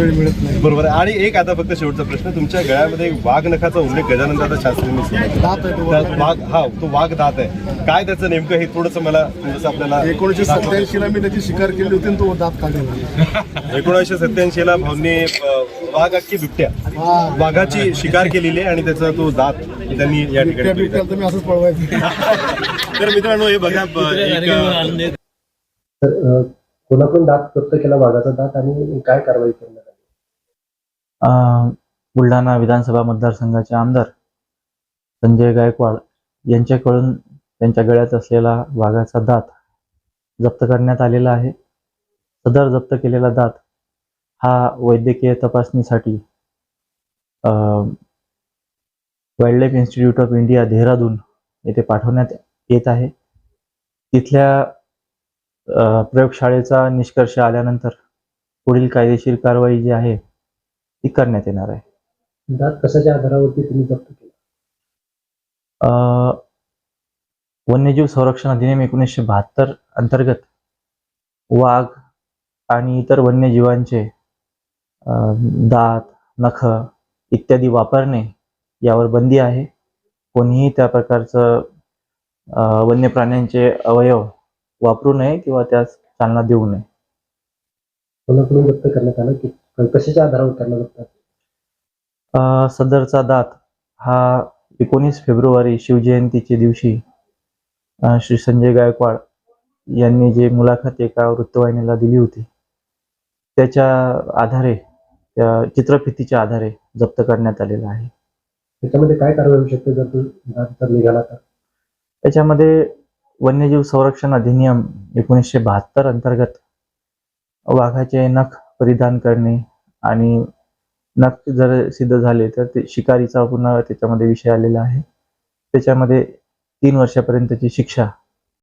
वेळ मिळत नाही. बरोबर आहे. आणि एक आता फक्त शेवटचा प्रश्न तुमच्या गळ्यामध्ये एक वाघ नखाचा उल्लेख गजानन दादा शास्त्रींनी केला. दात आहे तो त्यात वाघ हा तो वाघ दात आहे. काय त्याचं नेमकं हे थोडंसं मला जसं आपल्याला एकोणीसशे सत्याऐंशी ला मी त्याची शिकार केली होती आणि तो दात काढलेला एकोणीसशे सत्याऐंशी ला भाऊंनी अ, वाघ अख्खी बिबट्या हा वाघाची शिकार केलेली आहे आणि त्याचा तो दात त्यांनी या बिबट्या ठिकाणी बिबट्याला तर मी असंच पळवायचं. तर मित्रांनो हे बघा ब- एक अ, तर अ, कोणाकडून दात जप्त केला वाघाचा दात आणि काय कारवाई अ, बुलढाणा विधानसभा मतदारसंघाचे आमदार संजय गायकवाड यांच्याकडून त्यांच्या गळ्यात असलेला वाघाचा दात जप्त करण्यात आलेला आहे. सदर जप्त केलेला दात हा वैद्यकीय तपासणीसाठी wild life institute of India Dehradun येथे पाठवण्यात येत आहे. तिथल्या प्रयोगशाळेचा निष्कर्ष आल्यानंतर पुढील कायदेशीर कारवाई जी आहे ती करण्यात येणार आहे. दात कशाच्या आधारावरती तुम्ही जप्त केला? अ, वन्यजीव संरक्षण अधिनियम एकोणीसशे बहात्तर अंतर्गत वाघ आणि इतर वन्यजीवांचे दात नख इत्यादी वापरणे यावर बंदी आहे. कोणीही त्या प्रकारचं वन्य प्राण्यांचे अवयव वापरू नये किंवा त्यास चालना देऊ नये. कोणाकडून जप्त करण्यात आलं की कशाच्या आधारावर करण्यात अ, सदरचा दात हा एकोणीस फेब्रुवारी शिवजयंतीच्या दिवशी श्री संजय गायकवाड यांनी जे मुलाखत एका वृत्तवाहिनीला दिली होती त्याच्या आधारे त्या चित्रफितीच्या आधारे जप्त करण्यात आलेला आहे. त्याच्यामध्ये काय कारवाई होऊ शकते जर तो निघाला तर? त्याच्यामध्ये वन्यजीव संरक्षण अधिनियम एकोणीसशे बहात्तर अंतर्गत वाघाचे नख परिधान करणे आणि नख जर सिद्ध झाले तर ते शिकारीचा पुन्हा त्याच्यामध्ये विषय आलेला आहे. त्याच्यामध्ये तीन वर्षापर्यंतची शिक्षा